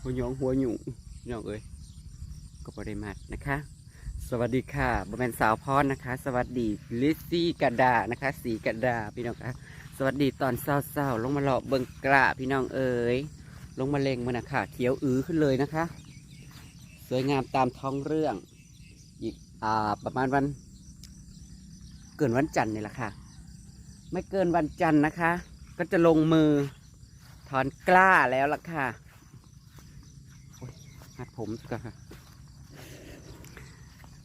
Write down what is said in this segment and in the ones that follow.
หัวหยองหัวหยุ่งพี่น้องเอ้ยก็บริมาดนะคะ สวัสดีค่ะบแมนสาวพรนะคะ สวัสดีลิซซี่กระดานะคะ สีกระดาพี่น้องคะสวัสดีตอนเศร้าๆลงมาเลาะเบิงกระพี่น้องเอ๋ยลงมาเลงมันนะคะเขียวอื้อขึ้นเลยนะคะ สวยงามตามท้องเรื่อง อีกอ่าประมาณวัน เกินวันจันทร์นี่แหละค่ะ ไม่เกินวันจันทร์นะคะ ก็จะลงมือถอนกล้าแล้วล่ะค่ะหัดผมก่อนค่ะ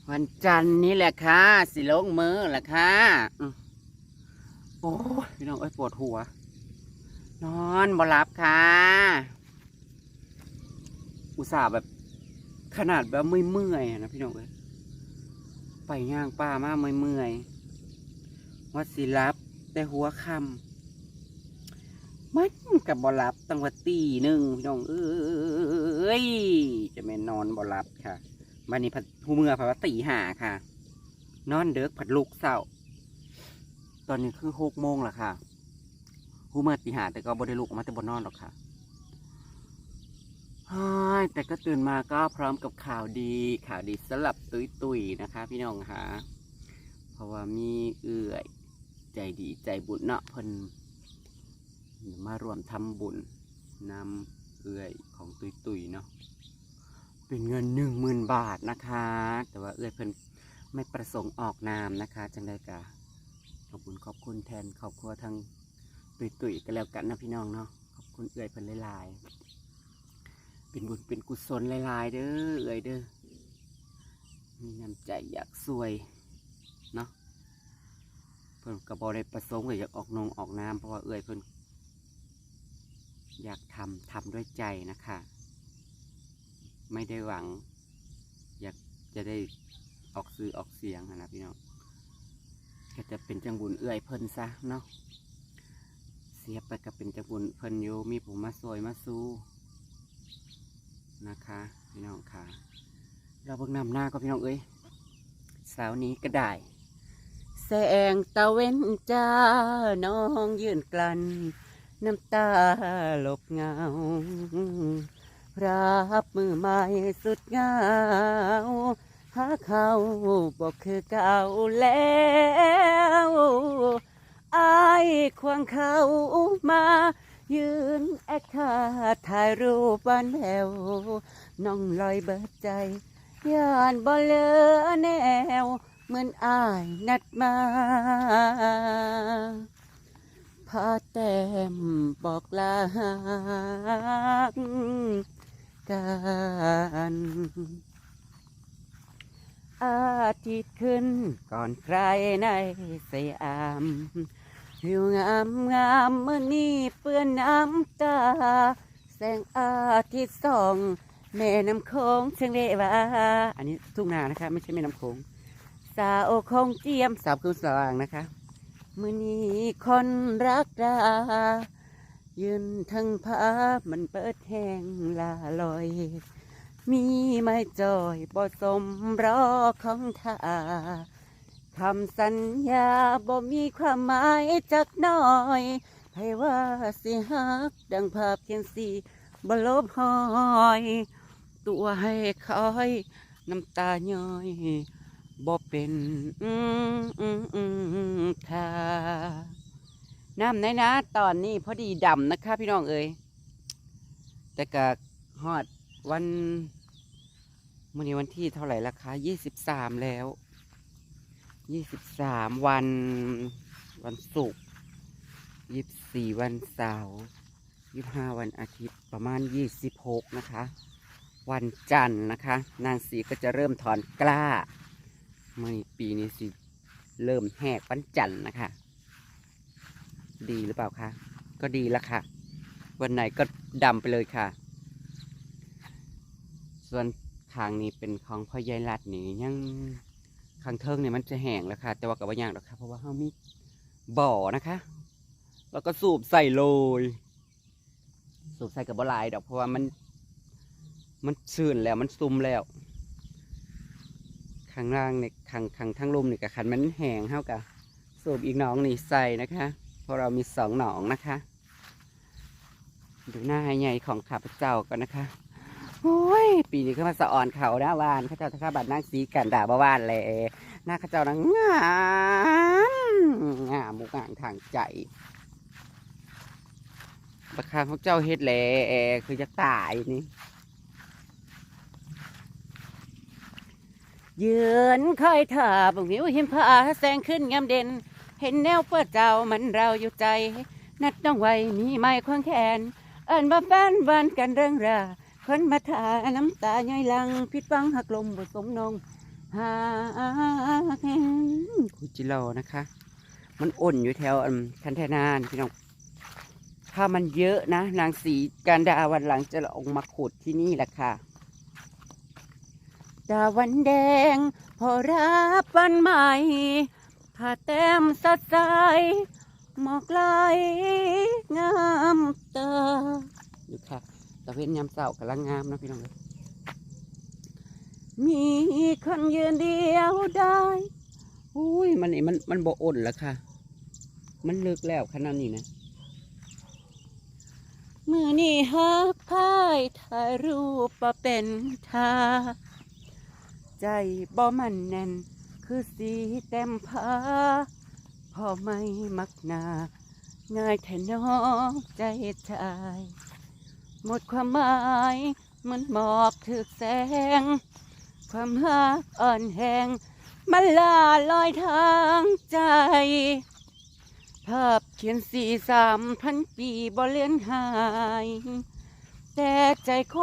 วันจันทร์นี่แหละค่ะ สิลงมือแหละค่ะโอ้พี่น้องเอ้ยปวดหัว นอนบ่หลับค่ะ อุตส่าห์แบบ ขนาดแบบเมื่อยๆนะพี่น้องเอ้ยไปย่างป้ามากเมื่อยๆว่าสิรับแต่หัวคำ มันกับบหลับตั้งว่ตีหนึ่งพี่น้องเอ้ยจะไม่นอนบ่หลับค่ะวันนี้ผัดหูเมื่อผัดว่าตีหาค่ะ นอนเด็กผัดลูกเศร้า ตอนนี้คือหกโมงแล้วค่ะหูเมื่อตีหาแต่ก็บ่ได้ลุกออกมาแต่บ่นอนหรอกค่ะแต่ก็ตื่นมาก็พร้อมกับข่าวดีข่าวดีสลับตุยตุยนะคะ พี่น้องค่ะ เพราะว่ามีเอื่อยใจดีใจบุญเนาะเพิ่น มารวมทำบุญนำเอื่อยของตุยตุยๆเนาะเป็นเงินหนึ่งหมื่นบาทนะคะ แต่ว่าเอื้อยเพิ่นไม่ประสงค์ออกนามนะคะจังได้กะขอบคุณขอบคุณแทนครอบครัวทางตุยตุยๆกันแล้วกันนะพี่น้องเนาะขอบคุณเอื้อยเพิ่นหลายๆเป็นบุญเป็นกุศลหลายๆเด้อเอื้อยเด้อมีน้ำใจอยากสวยเนาะเพิ่นกระบอได้ประสงค์ว่าอยากออกนงออกนามเพราะว่าเอื้อยเพิ่น อยากทำทำด้วยใจนะคะ ไม่ได้หวัง อยากจะได้ออกซื้อออกเสียงนะพี่น้องก็จะเป็นจังบุญเอื้อยเพิ่นซะเนาะเสียไปก็เป็นจังบุญเพิ่นอยู่มีผมมาซอยมาสู้นะคะ พี่น้องค่ะ เราเบิ่งนำหน้าก็พี่น้องเอ้ยสาวนี้ก็ได้แสงตะเว้นจ้าน้องยืนกลัน น้ำตาหลบเงา รับมือใหม่สุดเงา หาเขาบอกคือเก่าแล้วอายควงเขามา ยืนแอคท่าถ่ายรูปบ้านแถวน้องลอยเบิดใจย่านบ่เลือแนว เหมือนอายนัดมา พาแต้มบอกลากันอาทิตย์ขึ้นก่อนใครในสยามผิวงามงามเมื่อนี้เปื้อนน้ำตา แสงอาทิตย์ส่องแม่น้ำโขงเชียงเรวาอันนี้ทุ่งนานะคะ ไม่ใช่แม่น้ำโขงสาวคงเจียมสาวคือสว่างนะคะ มือนี้คนรักดายืนทั้งผามันเปิดแห้งลาลอย มีไม้จอยบ่สมรอของท่าคำสัญญาบ่มีความหมายจักน่อยใครว่าสิฮักดังภาพเขียนสีบ่ลบหอย ตัวให้คอย น้ำตาย้อย บ่เป็นอืมอืมอืมท่าน้ำในนะ ตอนนี้พอดีดำนะคะพี่น้องเอ้ยแต่กะฮอดวันมื่อนี้วันที่เท่าไหร่ละคะยี่สิบสามแล้วยี่สิบสามวันวันศุกร์ยี่สิบสี่วันเสาร์ยี่ห้าวันอาทิตย์ประมาณยี่สิบหกนะคะ วันจันทร์นะคะ นางสีก็จะเริ่มถอนกล้า ไม่ปีนี้สิ เริ่มแหกวันจันนะคะ ดีหรือเปล่าคะ ก็ดีแล้วค่ะ วันไหนก็ดำไปเลยค่ะ ส่วนทางนี้เป็นของพ่อใหญ่รัดนี่ยังขางเทิงเนี่ยมันจะแห้งแล้วค่ะ แต่ว่ากับว่าอย่างหรอกค่ะ เพราะว่าเขามีบ่อนะคะ แล้วก็สูบใส่เลยสูบใส่กับบ่หลายดอกเพราะว่ามัน มันซื่นแล้วมันซุ่มแล้ว ข้างล่างเนี่ยข้างข้างทั้งลมนี่กับขันมันแห้งเท่ากับสูบอีกหนองนี่ใส่นะคะเพราะเรามีสองหนองนะคะ ดูหน้าให้ใหญ่ของข้าพเจ้าก่อนนะคะโอ้ยปีนี้ก็มาสะอ่อนเขาหน้าวานข้าเจ้าท่าบัดนั่งสีกันด่าบ้าวานเลยหน้าข้าเจ้านังงามงามมุกงามทางใจประคางของเจ้าเฮ็ดแหล่คือจะตายนี่ ยืนคอยท่าบังวิวหิมพาแสงขึ้นงามเด่น เห็นแนวเพื่อเจ้ามันเราอยู่ใจ นัดต้องไวมีไม้ควงแขน เอินบ่แฟนวันกันเรื่องราคนมาทาน้ำตาย่อยลังพิดฟังหักลมบ่สมนงหาแห่งคุจิโร่นะคะ มันอ่นอยู่แถวอันคันเทนานพี่น้องถ้ามันเยอะนะ นางสีการดาวันหลังจะลงมาขุดที่นี่แหละค่ะ ดาวันแดง พอรับวันใหม่ผ้าแต้มสดใสหมอกไหลงามตาอยู่ค่ะตะเวนยามเสาร์กำลังงามนะพี่น้องเอ้ยมีคนยืนเดียวได้อุ้ยมันนี่มันมันบ่อ่นแล้วค่ะ มันลึกแล้วขนาดนี้นะมือนี่ฮักพายถ่ายรูปมาเป็นทา ใจบ่มันแน่น คือสีเต็มผ้าพอไม่มักนาง่ายแท้น้องใจชาย หมดความหมายเหมันหมอกถึกแสง ความหักอ่อนแหงมันลาลอยทางใจ ภาพเขียนสี่สามพันปีบ่เลือนหาย แต่ใจค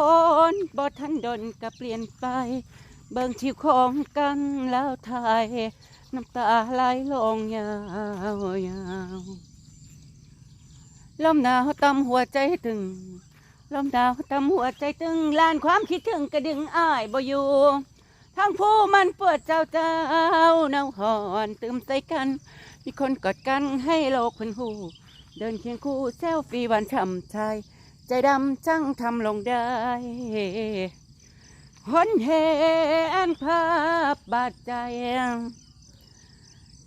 นบ่ทันดนก็เปลี่ยนไป เบิ่งที่ของกันแล้วทายน้ำตาไหลลงยาวยาวลมหนาวตำหัวใจตึงลมหนาวตำหัวใจตึงลานความคิดถึงกระดึงอ้ายบ่อยู่ทั้งผู้มันปวดเจ้าเจ้าเนาหอนตืมใส่กัน มีคนกอดกันให้โลกพิ่นหูเดินเคียงคู่เซลฟี่วันช่ำชายใจดำจังทำลงได้ หนเห็นภาพบาดใจ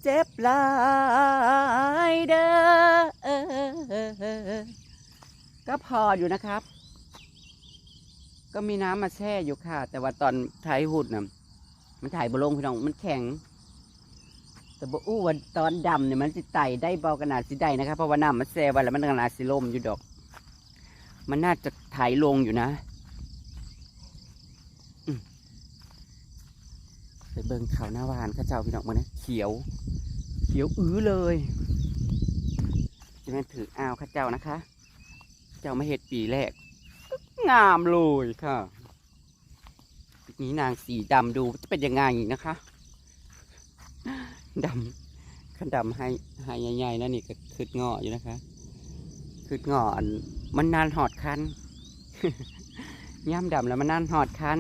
เจ็บหลายเด้อก็พออยู่นะครับ ก็มีน้ำมาแช่อยู่ค่ะ แต่ว่าตอนถ่ายหุ่นน่ะมันถ่ายบลงพี่น้องมันแข็ง แต่บ่อู้ว่าตอนดำเนี่ยมันสิไต่ได้เบากระนาดสิได้นะครับเพราะว่าน้ำมันแช่ไว้แล้วมันกระนาดสิลมอยู่ดอก มันน่าจะถ่ายลงอยู่นะ ไปเบิ่งเขาหน้าวานข้าเจ้าพี่น้องมาเนี่ยเขียว เขียวอื้อเลยจะแม่นถืออ้าวข้าเจ้านะคะ เจ้ามาเห็ดปีแรก งามเลยค่ะปีนี้นางสีดำดูจะเป็นยังไงนะคะดำขันดำให้ให้ใหญ่ๆนะนี่ก็คืดงออยู่นะคะคืดงอมันนานหอดคันย่ำดำแล้วมันนานหอดคัน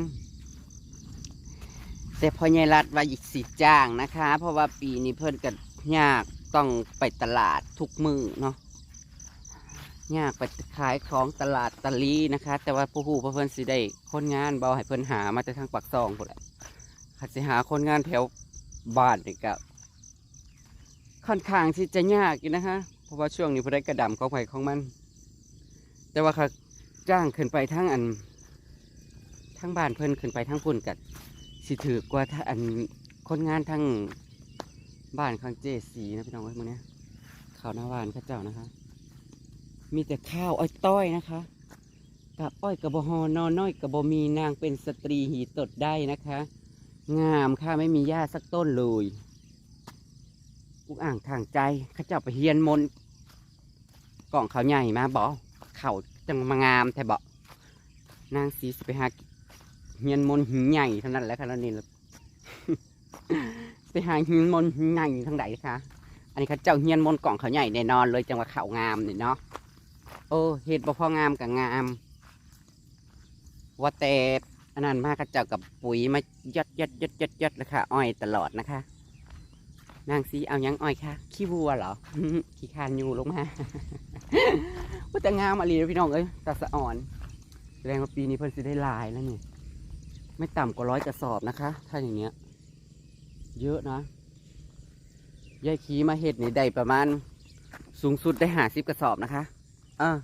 แต่พอใหญ่รัดว่าอีกสิจ้างนะคะ เพราะว่าปีนี้เพิ่นก็ยากต้องไปตลาดทุกมือเนาะยากไปขายของตลาดตะลีนะคะ แต่ว่าผู้ผู้เพิ่นสิได้คนงานเบาให้เพิ่นหามาจากทางปากซองพุ่นแหละขัดสิหาคนงานแถวบ้านนี่ก็ค่อนข้างที่จะยากอยู่นะคะ เพราะว่าช่วงนี้เพิ่นได้กระดำของไผของมัน แต่ว่าเขาจ้างขึ้นไปทั้งอันทั้งบ้านเพิ่นขึ้นไปทั้งพุ่นกัด สิถือกว่าถ้าอันคนงานทั้งบ้านข้างเจสีนะพี่น้องเอ้ยมื้อนี้ข้าวหน้าหวานข้าเจ้านะคะ มีแต่ข้าวอ้อยต้อยนะคะกับอ้อยกระบอฮอนอน้อยกระบอมีนางเป็นสตรีหีตดได้นะคะ งามค่ะไม่มีหญ้าสักต้นเลยอุกอ่างทางใจข้าเจ้าไปเฮียนมนกล่องเขาใหญ่มาบอกเขาจังมางามแต่บอกนางสีสิไปหา เฮียนมนหินใหญ่เท่านั้นแหละค่ะแล้วนี่ล่ะไปหาเฮียนมนหินใหญ่ทางไหนคะอันนี้เขาเจ้าเฮียนมนกล่องเขาใหญ่แน่นอนเลยจังหวะเขางามนี่เนาะโอ้เห็ดบ่พองามกับงามว่าแต่อันนั้นมากเขาเจ้ากับปุ๋ยมายัดยัดยัดยัดยัดเลยค่ะอ้อยตลอดนะคะ นางสีเอายังอ้อยค่ะ ขี้วัวเหรอ ขี้คานยูลงมาว่าแต่งามอะไรพี่น้องเอ้ยตาสะอ่อนแสดงว่าปีนี้เพิ่นสิได้ลายแล้วนี่ ไม่ต่ำกว่าร้อยกระสอบนะคะ ถ้าอย่างเนี้ย เยอะนะยายขีมาเห็ดนี่ได้ประมาณ สูงสุดได้หาสิบกระสอบนะคะเออ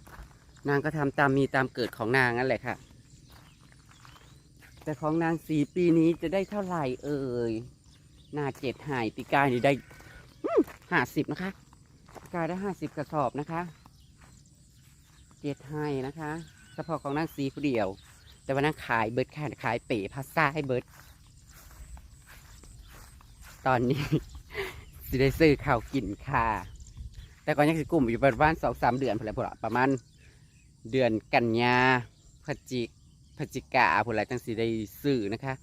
นางก็ทำตามมีตามเกิดของนางนั่นแหละค่ะ แต่ของนางสีปีนี้จะได้เท่าไหร่เอ่ยนาเจ็ดหายปีกายนี่ได้ห้าสิบนะคะกายได้ห้าสิบกระสอบนะคะ เจ็ดให้นะคะเฉพาะของนางสีผู้เดียว แต่ว่านางขายเบิร์ดค่ะขายเป๋พาสต้าให้เบิร์ดตอนนี้สิได้ซื้อข้าวกินค่ะ แต่ก่อนยังสิกลุ่มอยู่ประมาณสองสามเดือนพอแล้วพอละประมาณเดือนกันยาพฤศจิพฤศจิกาพอแล้วจังสิได้ซื้อนะคะ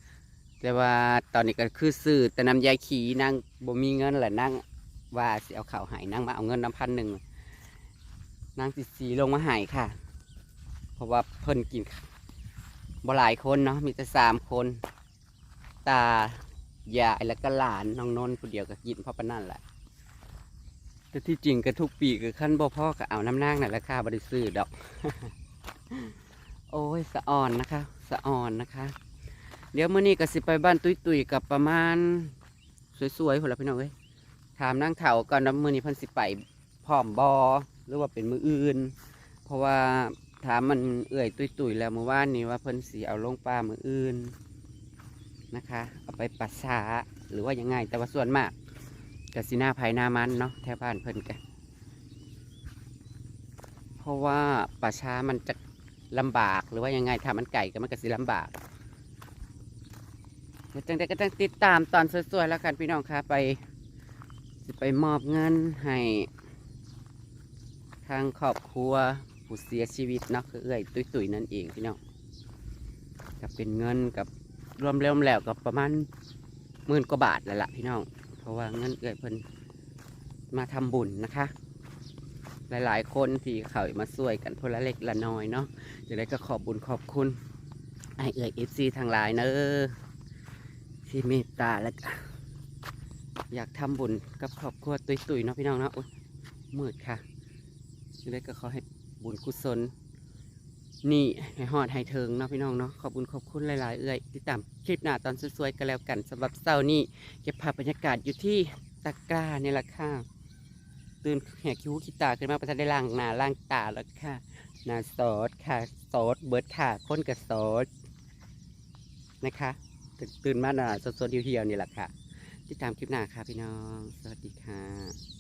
แต่ว่าตอนนี้ก็คือซื้อแต่นำยายขี่นั่งบ่มีเงินแหละนั่งว่าสิเอาข่าวหายนั่งมาเอาเงินน้ำพันหนึ่งนั่งสิสีลงมาหายค่ะ เพราะว่าเพิ่นกิน บ่หลายคนเนาะมีแต่สามคน ตายายแล้วก็หลานน้องนนท์ผู้เดียวก็กินพราะปนั่นแหละแต่ที่จริงก็ทุกปีก็ขั้นบ่พ่อก็เอาน้ำนางนั่นแหละค่ะบริซื้อดอก โอ้ยสะอ่อนนะคะ สะอ่อนนะคะ เดี๋ยวเมื้อนี้ก็สิไปบ้านตุยตุยๆกับประมาณ สวยๆคนละพี่น้องเอ้ยถามนางเถาก่อนนะมื้อนี้เพิ่นสิไปพร้อมบอหรือว่าเป็นมืออื่น เพราะว่า ถามมันเอื่อยตุยตุยๆแล้วเมื่อวานนี้ว่าเพิ่นสิเอาลงปลามืออื่นนะคะ เอาไปปัสสาหรือว่ายังไง แต่ว่าส่วนมากกสิหน้าภายหน้ามันเนาะแถวบ้านเพิ่นกันเพราะว่าป่าช้ามันจะลำบากหรือว่ายังไงถ้ามันไก่ก็มันก็สิลำบากเดี๋ยวจังใดก็ต้องติดตามตอนสวยๆแล้วกันพี่น้องคะไปไปมอบเงินให้ทางครอบครัว ผู้เสียชีวิตเนาะคือเอื้อยตุยๆนั่นเองพี่น้องก็เป็นเงินกับรวมแล้วแล้วกับประมาณหมื่นกว่าบาทแล้วล่ะพี่น้องเพราะว่าเงินเกิดเพิ่นมาทำบุญนะคะ หลายๆ คนที่เขามาช่วยกันพละเล็กละน้อยเนาะจะได้ก็ขอบบุญขอบคุณไอเอ่ยเอฟซีทางหลายเนอะที่เมตตาและอยากทำบุญกับครอบครัวตุยๆเนาะพี่น้องเนาะโอ๊ยมืดค่ะจะได้ก็ขอให้ บุญกุศล นี่ให้หอดให้เทิงเนาะพี่น้องเนาะขอบคุญขอบคุณหลายๆ เอ่ยติดตามคลิปหน้าตอนสวยๆกันแล้วกันสำหรับเสาร์นี้เก็บภาพบรรยากาศอยู่ที่ตะกร้านี่แหละค่ะตื่นแหกคิ้วขี้ตาขึ้นมาประทันได้ล่างหน้าล่างตาแล้วค่ะหน้าซอสค่ะซอสเบิร์ดค่ะค้นกับซอสนะคะตื่นตื่นมาหน้าสดๆเหี่ยวๆนี่แหละค่ะ ติดตามคลิปหน้าค่ะพี่น้อง สวัสดีค่ะ